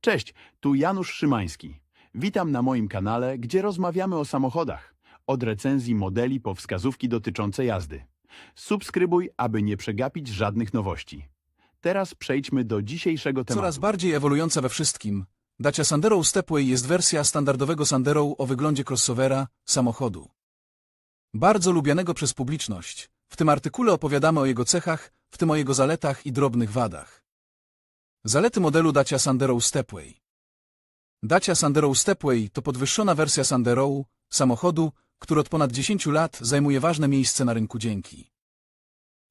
Cześć, tu Janusz Szymański. Witam na moim kanale, gdzie rozmawiamy o samochodach. Od recenzji modeli po wskazówki dotyczące jazdy. Subskrybuj, aby nie przegapić żadnych nowości. Teraz przejdźmy do dzisiejszego tematu. Coraz bardziej ewoluująca we wszystkim, Dacia Sandero Stepway jest wersja standardowego Sandero o wyglądzie crossovera, samochodu. Bardzo lubianego przez publiczność. W tym artykule opowiadamy o jego cechach, w tym o jego zaletach i drobnych wadach. Zalety modelu Dacia Sandero Stepway Dacia Sandero Stepway to podwyższona wersja Sandero, samochodu, który od ponad 10 lat zajmuje ważne miejsce na rynku dzięki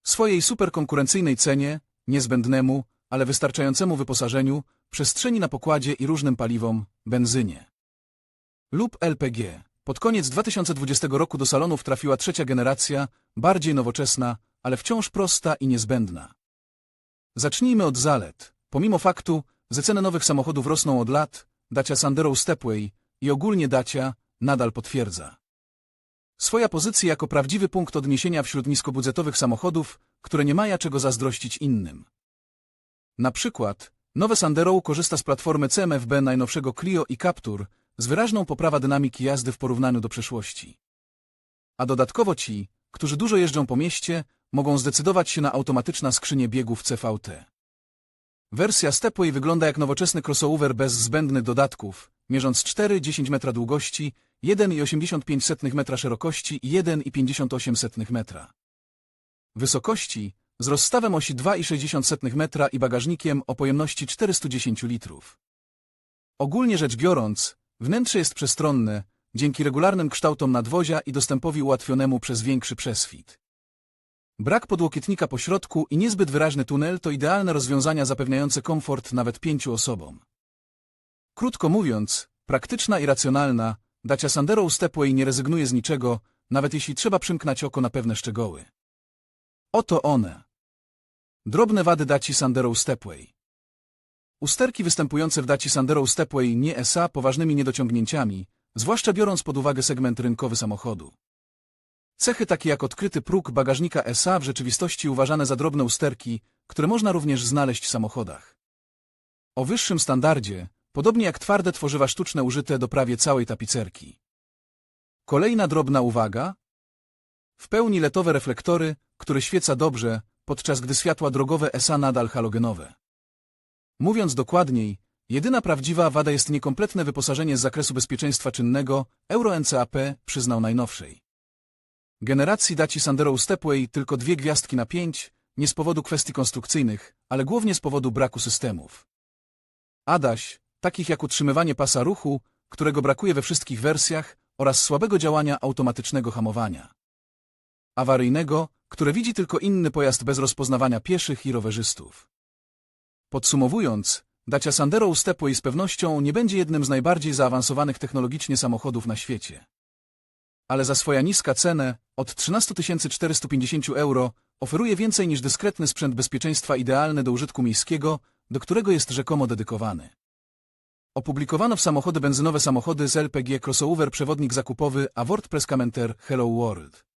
swojej superkonkurencyjnej cenie, niezbędnemu, ale wystarczającemu wyposażeniu, przestrzeni na pokładzie i różnym paliwom, benzynie lub LPG. Pod koniec 2020 roku do salonów trafiła trzecia generacja, bardziej nowoczesna, ale wciąż prosta i niezbędna. Zacznijmy od zalet. Pomimo faktu, że ceny nowych samochodów rosną od lat, Dacia Sandero Stepway i ogólnie Dacia nadal potwierdza swoja pozycja jako prawdziwy punkt odniesienia wśród niskobudżetowych samochodów, które nie mają czego zazdrościć innym. Na przykład, nowe Sandero korzysta z platformy CMFB najnowszego Clio i Captur z wyraźną poprawą dynamiki jazdy w porównaniu do przeszłości. A dodatkowo ci, którzy dużo jeżdżą po mieście, mogą zdecydować się na automatyczna skrzynię biegów CVT. Wersja Stepway wygląda jak nowoczesny crossover bez zbędnych dodatków, mierząc 4,10 metra długości, 1,85 metra szerokości i 1,58 metra wysokości, z rozstawem osi 2,60 metra i bagażnikiem o pojemności 410 litrów. Ogólnie rzecz biorąc, wnętrze jest przestronne, dzięki regularnym kształtom nadwozia i dostępowi ułatwionemu przez większy przeswit. Brak podłokietnika po środku i niezbyt wyraźny tunel to idealne rozwiązania zapewniające komfort nawet pięciu osobom. Krótko mówiąc, praktyczna i racjonalna, Dacia Sandero Stepway nie rezygnuje z niczego, nawet jeśli trzeba przymknąć oko na pewne szczegóły. Oto one. Drobne wady Daci Sandero Stepway. Usterki występujące w Daci Sandero Stepway nie SA poważnymi niedociągnięciami, zwłaszcza biorąc pod uwagę segment rynkowy samochodu. Cechy takie jak odkryty próg bagażnika SA w rzeczywistości uważane za drobne usterki, które można również znaleźć w samochodach. O wyższym standardzie, podobnie jak twarde tworzywa sztuczne użyte do prawie całej tapicerki. Kolejna drobna uwaga. W pełni letowe reflektory, które świeca dobrze, podczas gdy światła drogowe SA nadal halogenowe. Mówiąc dokładniej, jedyna prawdziwa wada jest niekompletne wyposażenie z zakresu bezpieczeństwa czynnego, Euro NCAP przyznał najnowszej. Generacji Daci Sandero Stepway tylko dwie gwiazdki na pięć, nie z powodu kwestii konstrukcyjnych, ale głównie z powodu braku systemów. Adaś, takich jak utrzymywanie pasa ruchu, którego brakuje we wszystkich wersjach, oraz słabego działania automatycznego hamowania. Awaryjnego, które widzi tylko inny pojazd bez rozpoznawania pieszych i rowerzystów. Podsumowując, Dacia Sandero Stepway z pewnością nie będzie jednym z najbardziej zaawansowanych technologicznie samochodów na świecie. Ale za swoja niska cenę, od 13 450 euro, oferuje więcej niż dyskretny sprzęt bezpieczeństwa idealny do użytku miejskiego, do którego jest rzekomo dedykowany. Opublikowano w samochody benzynowe samochody z LPG crossover przewodnik zakupowy a WordPress Commenter Hello World.